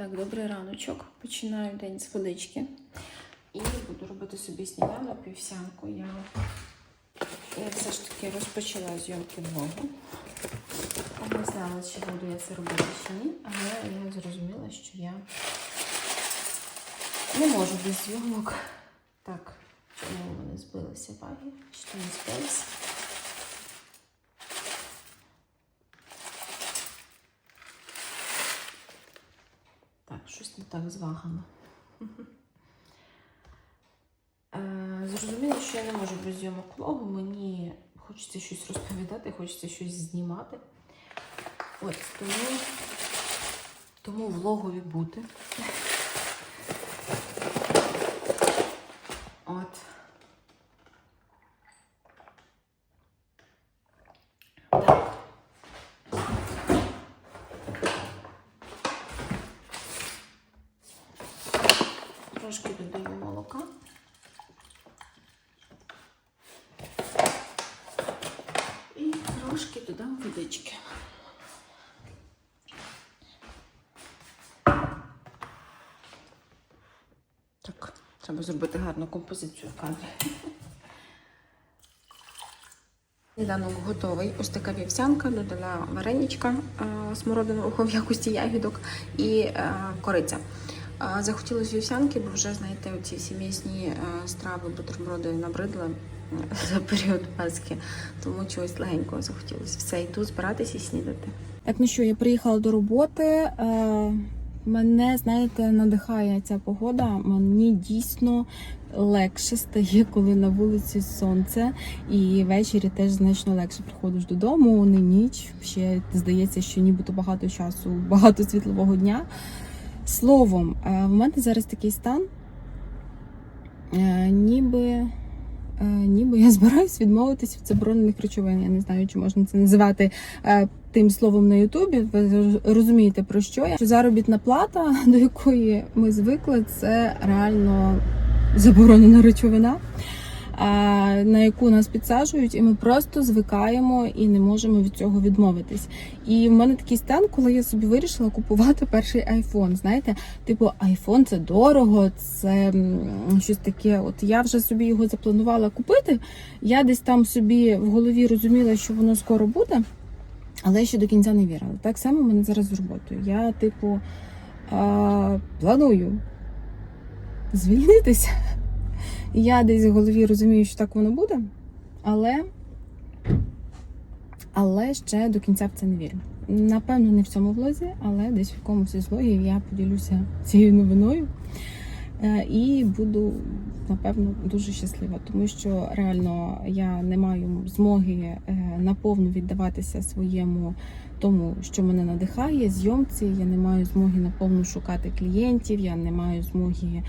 Так, добрий раночок. Починаю день з водички. І буду робити собі сніданок півсянку. Я, я все ж таки розпочала зйомки влогу. Не знала, чи буду я це робити чи ні, але я зрозуміла, що я не можу без зйомок. Так, чому вони збилися ваги? Що не спейс? Так, щось не так з вагами. Е, Зрозуміло, що я не можу без зйомок влогу. Мені хочеться щось розповідати, хочеться щось знімати. От, тому, тому влогові бути. От. Так. Трошки молока. І трошки додам водички. Так, треба зробити гарну композицію в кадрі. Сніданок готовий. Ось така вівсянка, додала вареничка е, смородинового в якості ягідок і е, кориця. Захотілося вівсянки, бо вже, знаєте, оці всі м'ясні е, страви, бутерброди набридли е, за період Пасхи, тому чогось легенького захотілося. Все, йду збиратися і снідати. Так, ну що, я приїхала до роботи. Е, мене, знаєте, надихає ця погода. Мені дійсно легше стає, коли на вулиці сонце, і ввечері теж значно легше приходиш додому, не ніч. Ще здається, що нібито багато часу, багато світлового дня. Словом, е, в мене зараз такий стан, е, ніби. е, Ніби я збираюсь відмовитись від заборонених речовин. Я не знаю, чи можна це називати тим словом на Ютубі. Ви розумієте про що я? Що Заробітна плата, до якої ми звикли, це реально заборонена речовина, на яку нас підсаджують, і ми просто звикаємо і не можемо від цього відмовитись. І в мене такий стан, коли я собі вирішила купувати перший айфон. Знаєте, типу, айфон це дорого, це щось таке. От я вже собі його запланувала купити. Я десь там собі в голові розуміла, що воно скоро буде. Але ще до кінця не вірила. Так само мене зараз з роботою. Я, типу, а, планую звільнитися. Я десь в голові розумію, що так воно буде, але, але ще до кінця в це не вірю. Напевно, не в цьому влозі, але десь в якомусь із влогів я поділюся цією новиною. Е, І буду, напевно, дуже щаслива, тому що реально я не маю змоги е, наповну віддаватися своєму тому, що мене надихає, зйомці. Я не маю змоги наповну шукати клієнтів, я не маю змоги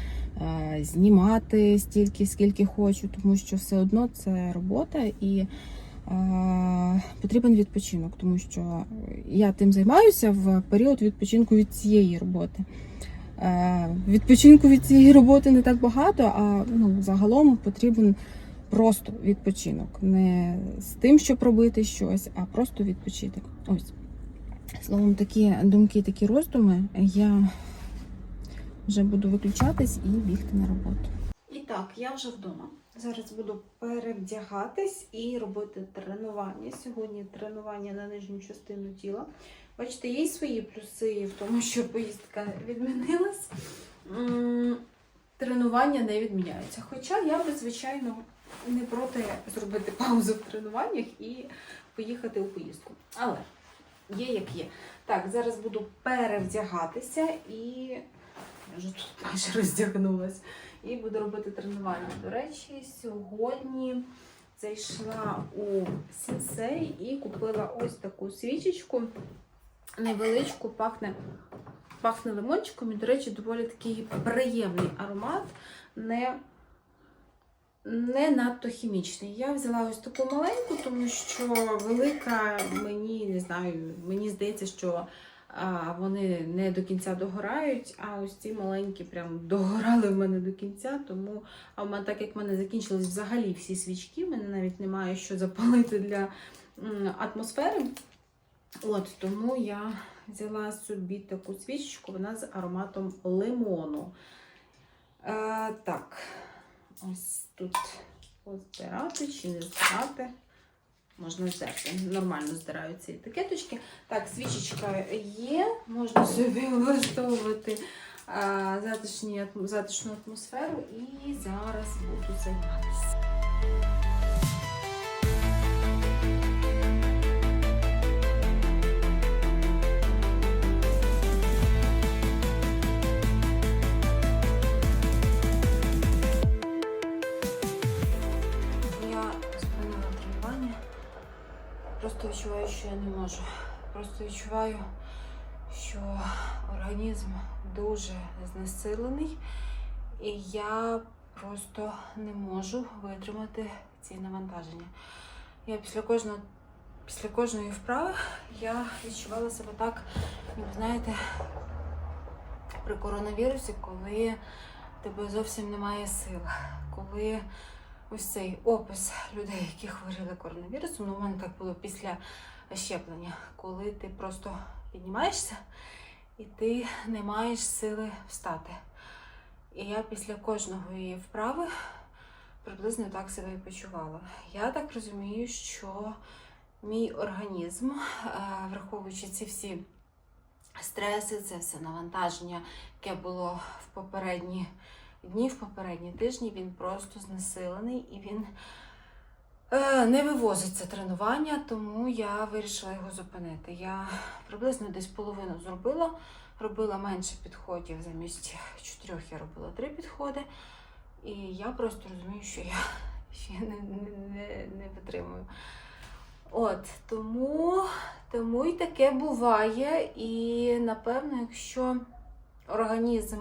знімати стільки, скільки хочу, тому що все одно це робота і потрібен відпочинок, тому що я тим займаюся в період відпочинку від цієї роботи. Відпочинку від цієї роботи не так багато, а ну, загалом потрібен просто відпочинок. Не з тим, щоб робити щось, а просто відпочити. Ось. Словом, такі думки, такі роздуми. Я вже буду виключатись і бігти на роботу. І так, я вже вдома. Зараз буду перевдягатись і робити тренування. Сьогодні тренування на нижню частину тіла. Бачите, є й свої плюси в тому, що поїздка відмінилась. Тренування не відміняються. Хоча я би, звичайно, не проти зробити паузу в тренуваннях і поїхати у поїздку. Але є як є. Так, зараз буду перевдягатися і я вже тут майже роздягнулась. І буду робити тренування. До речі, сьогодні зайшла у сенсей і купила ось таку свічечку. Невеличку, пахне, пахне лимончиком. І, до речі, доволі такий приємний аромат. Не, не надто хімічний. Я взяла ось таку маленьку, тому що велика мені не знаю, мені здається, що вони не до кінця догорають, а ось ці маленькі прям догорали в мене до кінця. Тому, а в мене, так як в мене закінчились взагалі всі свічки, в мене навіть немає що запалити для атмосфери. От тому я взяла собі таку свічечку, вона з ароматом лимону. Е, так, ось тут поздирати чи не здирати. Можна взяти. Нормально здираються ці етикеточки. Так, свічечка є, можна собі влаштовувати затишні, затишну атмосферу і зараз буду займатися. Відчуваю, що я не можу. Просто відчуваю, що організм дуже знесилений, і я просто не можу витримати ці навантаження. Я після кожного. Після кожної вправи я відчувала себе так, ніби знаєте, при коронавірусі, коли тебе зовсім немає сил, коли ось цей опис людей, які хворіли коронавірусом. Ну, у мене так було після щеплення, коли ти просто піднімаєшся і ти не маєш сили встати. І я після кожного її вправи приблизно так себе і почувала. Я так розумію, що мій організм, е, враховуючи ці всі стреси, це все навантаження, яке було в попередні дні, в попередні тижні, він просто знесилений і він е, не вивозить це тренування, тому я вирішила його зупинити. Я приблизно десь половину зробила, робила менше підходів замість чотирьох я робила три підходи. І я просто розумію, що я ще не, не, не, витримую. От, тому, тому і таке буває. І напевно, якщо організм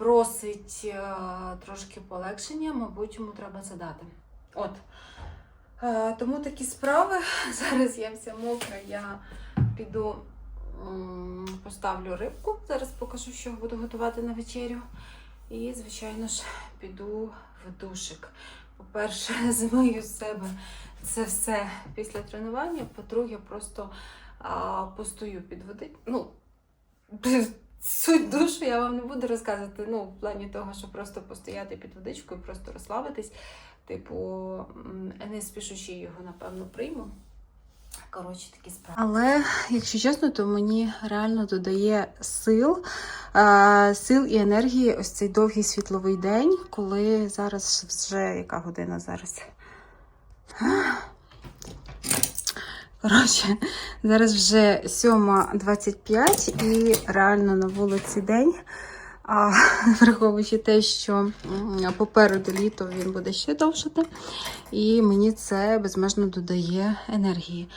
просить е, трошки полегшення, мабуть, йому треба задати. От. Е, тому такі справи. Зараз я вся мокра, я піду поставлю рибку. Зараз покажу, що буду готувати на вечерю. І, звичайно ж, піду в душик. По-перше, змию з себе це все після тренування. По-друге, просто а, постою під води. Ну, суть душу я вам не буду розказувати. Ну, в плані того, що просто постояти під водичкою, просто розслабитись. Типу, не спішучи його, напевно, прийму. Коротше, такі справи. Але, якщо чесно, то мені реально додає сил, сил і енергії ось цей довгий світловий день, коли зараз вже яка година зараз? Коротше, зараз вже 7.25 і реально на вулиці день. А враховуючи те, що попереду літо він буде ще довшити, і мені це безмежно додає енергії.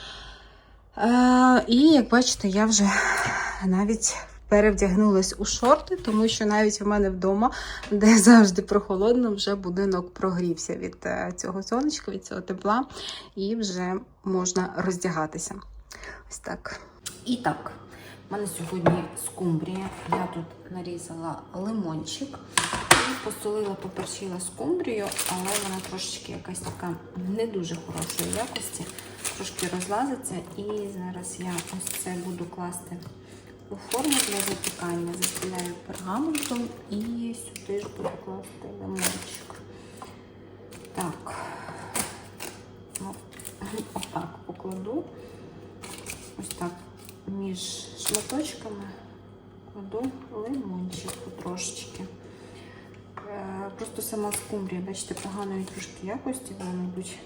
Е, і як бачите, я вже навіть перевдягнулась у шорти, тому що навіть у мене вдома, де завжди прохолодно, вже будинок прогрівся від е, цього сонечка, від цього тепла, і вже можна роздягатися. Ось так. І так, у мене сьогодні скумбрія. Я тут нарізала лимончик посолила, поперчила скумбрію, але вона трошечки якась така не дуже хорошої якості, трошки розлазиться. І зараз я ось це буду класти у форму для запікання. Застеляю пергаментом і сюди ж буду класти лимончик. Так, ну, отак покладу. Ось так між шматочками кладу лимончику трошечки. Е, Просто сама скумбрія, бачите, поганої трошки якості, вона, мабуть,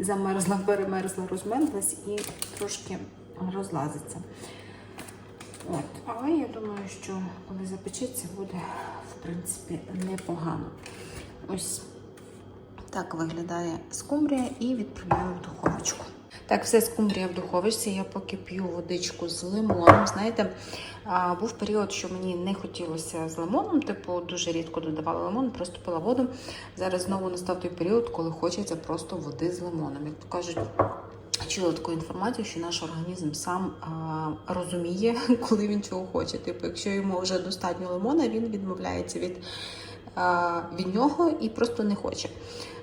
замерзла, перемерзла, розмерзлась і трошки розлазиться. От. Але я думаю, що коли запечеться, буде, в принципі, непогано. Ось так виглядає скумбрія і відправляю в духовочку. Так, все скумбрія в духовочці. Я поки п'ю водичку з лимоном. Знаєте, був період, що мені не хотілося з лимоном, типу дуже рідко додавала лимон, просто пила воду. Зараз знову настав той період, коли хочеться просто води з лимоном. Як то кажуть, чула таку інформацію, що наш організм сам а, розуміє, коли він чого хоче. Типу, якщо йому вже достатньо лимона, він відмовляється від, а, від нього і просто не хоче.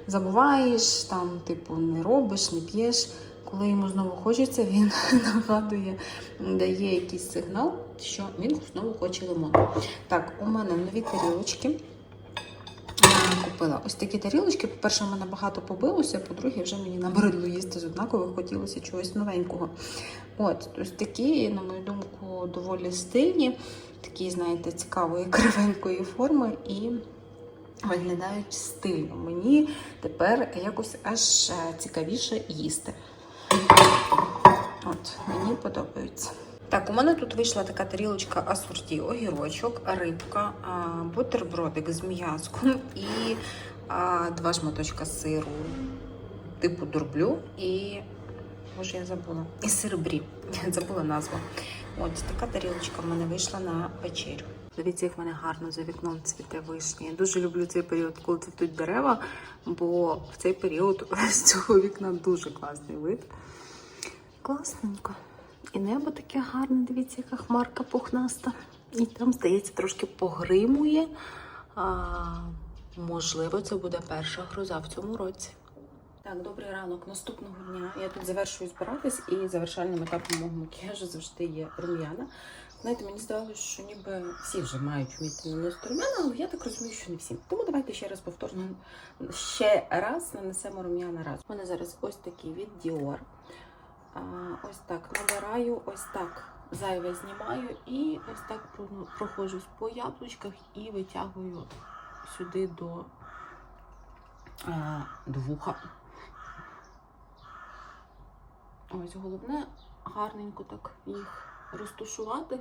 Забуваєш, там, типу, не робиш, не п'єш. Коли йому знову хочеться, він нагадує, дає якийсь сигнал, що він знову хоче лимон. Так, у мене нові тарілочки. Купила ось такі тарілочки. По-перше, у мене багато побилося, по-друге, вже мені набридло їсти з однакових, хотілося чогось новенького. От, ось такі, на мою думку, доволі стильні, такі, знаєте, цікавої кривенької форми і виглядають стильно. Мені тепер якось аж е, цікавіше їсти. От, мені подобається. Так, у мене тут вийшла така тарілочка асорті, огірочок, рибка, бутербродик з м'язком і два шматочка сиру, типу дурблю і. Боже, я забула. І сир брі. Я забула назву. От така тарілочка в мене вийшла на вечерю. Дивіться, як в мене гарно за вікном цвіте вишня. Я дуже люблю цей період, коли цвітуть дерева, бо в цей період з цього вікна дуже класний вид. Класненько. І небо таке гарне, дивіться, яка хмарка пухнаста. І там, здається, трошки погримує. А, можливо, це буде перша гроза в цьому році. Так, добрий ранок. Наступного дня я тут завершую збиратись і завершальним етапом мого макіяжу завжди є рум'яна. Знаєте, мені здалося, що ніби всі вже мають вміти наносити рум'яна, але я так розумію, що не всі. Тому давайте ще раз повторно ще раз нанесемо рум'яна раз. У мене зараз ось такий від Dior. Ось так набираю, ось так зайве знімаю і ось так проходжусь по яблучках і витягую сюди до, до вуха. Ось головне гарненько так їх розтушувати,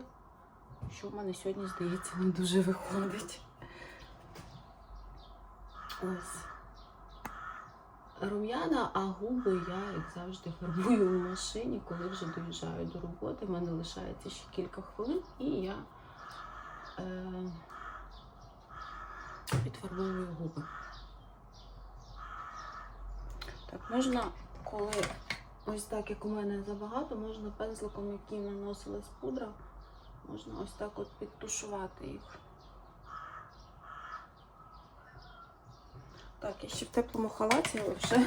що в мене сьогодні, здається, не дуже виходить. Ось. Рум'яна, а губи я, як завжди, фарбую в машині, коли вже доїжджаю до роботи. В мене лишається ще кілька хвилин, і я е, підфарбовую губи. Так, можна, коли ось так, як у мене забагато, можна пензликом, яким наносилась пудра, можна ось так от підтушувати їх. Так, я ще в теплому халаті, але вже,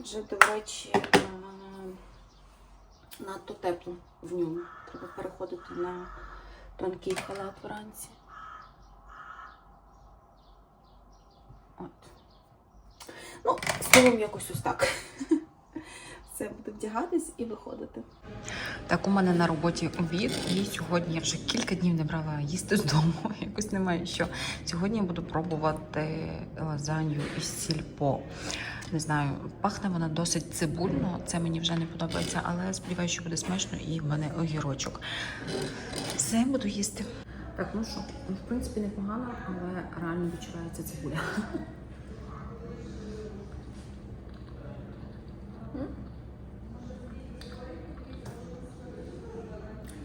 вже до речі, е, надто тепло в ньому. Треба переходити на тонкий халат вранці. От. Ну, словом, якось ось так. Все, буду вдягатись і виходити. Так, у мене на роботі обід, і сьогодні я вже кілька днів не брала їсти з дому. Якось немає що. Сьогодні я буду пробувати лазанью із сільпо. Не знаю, пахне вона досить цибульно, це мені вже не подобається, але сподіваюся, що буде смачно і в мене огірочок. Все, буду їсти. Так, ну що, в принципі, непогано, але реально відчувається цибуля.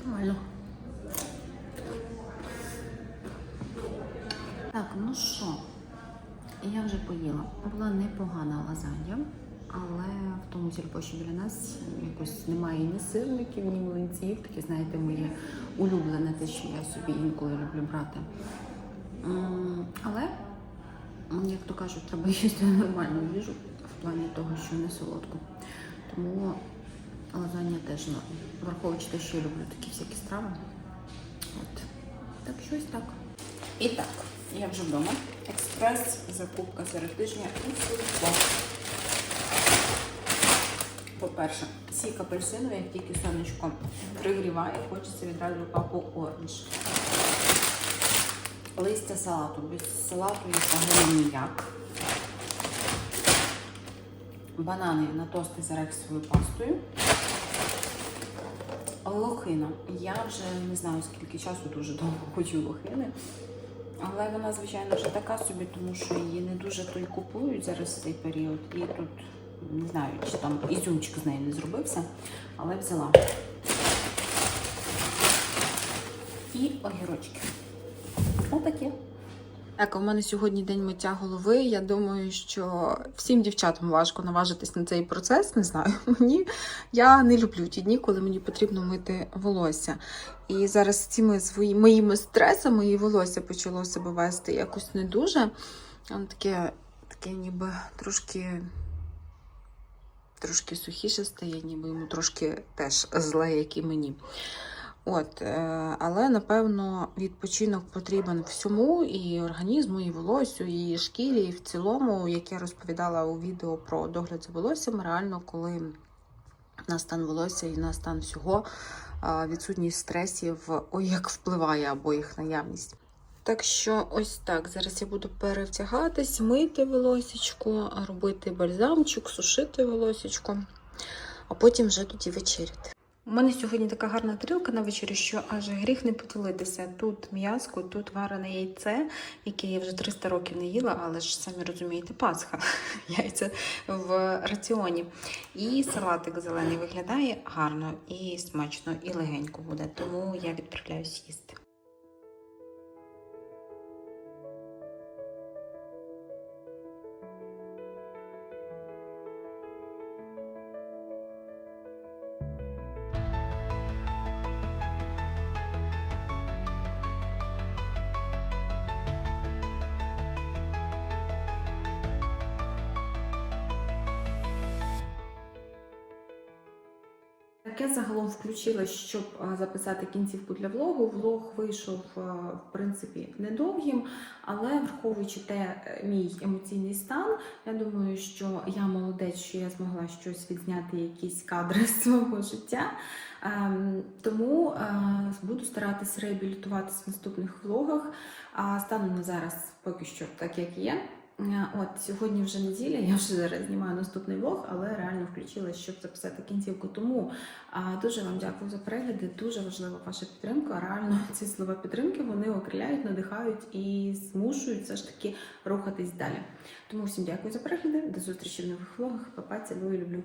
Нормально. Так, ну що, я вже поїла. Була непогана лазанья, але в тому сільпо, що біля нас якось немає ні сирників, ні млинців. Таке, знаєте, моє улюблене, те, що я собі інколи люблю брати. Але, як то кажуть, треба їсти нормальну їжу в плані того, що не солодку. Тому лазанья теж норм. Враховуючи те, що я люблю такі всякі страви. От. Так, щось так. І так, я вже вдома. Експрес, закупка серед тижня і сільпо. По-перше, сік апельсиновий, як тільки сонечко пригріває, хочеться відразу папу оранж. Листя салату. Без салату я взагалі ніяк. Банани на тости з арахісовою пастою. Лохина. Я вже не знаю скільки часу дуже довго хочу лохини. Але вона, звичайно, вже така собі, тому що її не дуже то й купують зараз в цей період. І тут не знаю, чи там ізюмчик з нею не зробився, але взяла. І огірочки. Отаке. Так, у мене сьогодні день миття голови. Я думаю, що всім дівчатам важко наважитись на цей процес. Не знаю. Мені я не люблю ті дні, коли мені потрібно мити волосся. І зараз цими свої, моїми стресами і волосся почало себе вести якось не дуже. Воно таке, таке ніби трошки трошки сухіше стає, ніби йому трошки теж зле, як і мені. От, е, але напевно відпочинок потрібен всьому і організму, і волосю, і шкірі, і в цілому, як я розповідала у відео про догляд за волоссям, реально, коли на стан волосся і на стан всього відсутність стресів, ой, як впливає або їх наявність. Так що ось так. Зараз я буду перевтягатись, мити волосечко, робити бальзамчик, сушити волосечко, а потім вже тоді вечеряти. У мене сьогодні така гарна тарілка на вечерю, що аж гріх не поділитися. Тут м'язко, тут варене яйце, яке я вже 300 років не їла, але ж самі розумієте, Пасха. Яйця в раціоні. І салатик зелений виглядає гарно і смачно, і легенько буде. Тому я відправляюсь їсти. Я загалом включила, щоб записати кінцівку для влогу. Влог вийшов, в принципі, недовгим, але враховуючи те е, мій емоційний стан, я думаю, що я молодець, що я змогла щось відзняти, якісь кадри з свого життя. Ем, Тому е, буду старатися реабілітуватися в наступних влогах. А станом на зараз поки що так, як є. Е, От сьогодні вже неділя, я вже зараз знімаю наступний влог, але реально включила, щоб записати кінцівку. Тому а, дуже вам дякую за перегляди. Дуже важлива ваша підтримка. Реально ці слова підтримки вони окриляють, надихають і змушують все ж таки рухатись далі. Тому всім дякую за перегляди. До зустрічі в нових влогах. Папа, цілую, люблю.